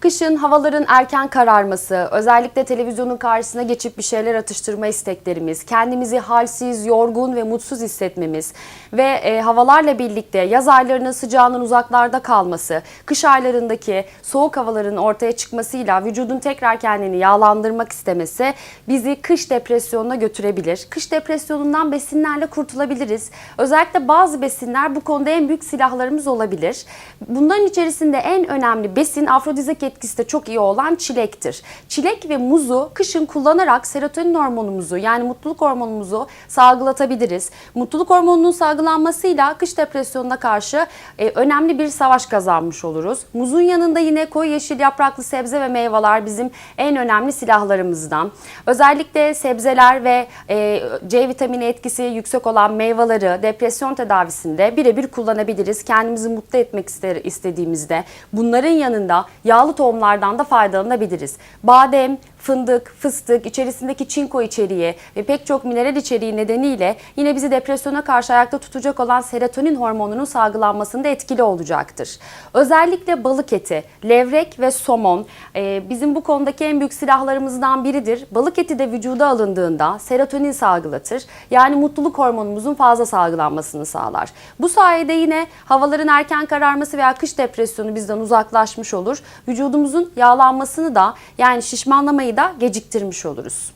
Kışın havaların erken kararması, özellikle televizyonun karşısına geçip bir şeyler atıştırma isteklerimiz, kendimizi halsiz, yorgun ve mutsuz hissetmemiz ve e, havalarla birlikte yaz aylarının sıcağının uzaklarda kalması, kış aylarındaki soğuk havaların ortaya çıkmasıyla vücudun tekrar kendini yağlandırmak istemesi bizi kış depresyonuna götürebilir. Kış depresyonundan besinlerle kurtulabiliriz. Özellikle bazı besinler bu konuda en büyük silahlarımız olabilir. Bunların içerisinde en önemli besin afrodizyak etkisi de çok iyi olan çilektir. Çilek ve muzu kışın kullanarak serotonin hormonumuzu yani mutluluk hormonumuzu salgılatabiliriz. Mutluluk hormonunun salgılanmasıyla kış depresyonuna karşı e, önemli bir savaş kazanmış oluruz. Muzun yanında yine koyu yeşil yapraklı sebze ve meyveler bizim en önemli silahlarımızdan. Özellikle sebzeler ve e, C vitamini etkisi yüksek olan meyveleri depresyon tedavisinde birebir kullanabiliriz. Kendimizi mutlu etmek ister, istediğimizde bunların yanında yağlı tohumlardan da faydalanabiliriz. Badem, fındık, fıstık, içerisindeki çinko içeriği ve pek çok mineral içeriği nedeniyle yine bizi depresyona karşı ayakta tutacak olan serotonin hormonunun salgılanmasında etkili olacaktır. Özellikle balık eti, levrek ve somon e, bizim bu konudaki en büyük silahlarımızdan biridir. Balık eti de vücuda alındığında serotonin salgılatır. Yani mutluluk hormonumuzun fazla salgılanmasını sağlar. Bu sayede yine havaların erken kararması veya kış depresyonu bizden uzaklaşmış olur. Vücudumuzun yağlanmasını da yani şişmanlamayı da geciktirmiş oluruz.